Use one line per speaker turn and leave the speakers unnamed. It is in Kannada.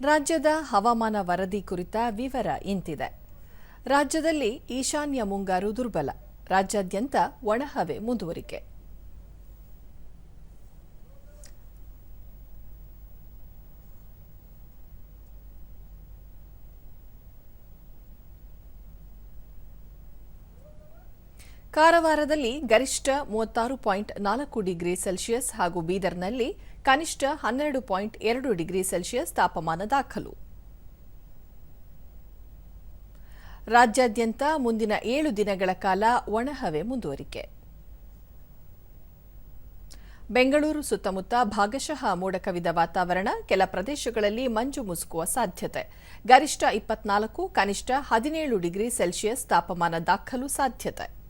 ರಾಜ್ಯದ ಹವಾಮಾನ ವರದಿ ಕುರಿತ ವಿವರ ಇಂತಿದೆ. ರಾಜ್ಯದಲ್ಲಿ ಈಶಾನ್ಯ ಮುಂಗಾರು ದುರ್ಬಲ. ರಾಜ್ಯಾದ್ಯಂತ ಒಣಹವೆ ಮುಂದುವರಿಕೆ. ಕಾರವಾರದಲ್ಲಿ ಗರಿಷ್ಠ ಮೂವತ್ತಾರು ಪಾಯಿಂಟ್ ನಾಲ್ಕು ಡಿಗ್ರಿ ಸೆಲ್ಸಿಯಸ್ ಹಾಗೂ ಬೀದರ್ನಲ್ಲಿ ಕನಿಷ್ಠ ಹನ್ನೆರಡು ಪಾಯಿಂಟ್ ಎರಡು ಡಿಗ್ರಿ ಸೆಲ್ಸಿಯಸ್ ತಾಪಮಾನ ದಾಖಲು. ರಾಜ್ಯಾದ್ಯಂತ ಮುಂದಿನ ಏಳು ದಿನಗಳ ಕಾಲ ಒಣಹವೆ ಮುಂದುವರಿಕೆ. ಬೆಂಗಳೂರು ಸುತ್ತಮುತ್ತ ಭಾಗಶಃ ಮೋಡ ಕವಿದ ವಾತಾವರಣ, ಕೆಲ ಪ್ರದೇಶಗಳಲ್ಲಿ ಮಂಜು ಮುಸುಕುವ ಸಾಧ್ಯತೆ. ಗರಿಷ್ಠ ಇಪ್ಪತ್ನಾಲ್ಕು, ಕನಿಷ್ಠ ಹದಿನೇಳು ಡಿಗ್ರಿ ಸೆಲ್ಸಿಯಸ್ ತಾಪಮಾನ ದಾಖಲು ಸಾಧ್ಯತೆ.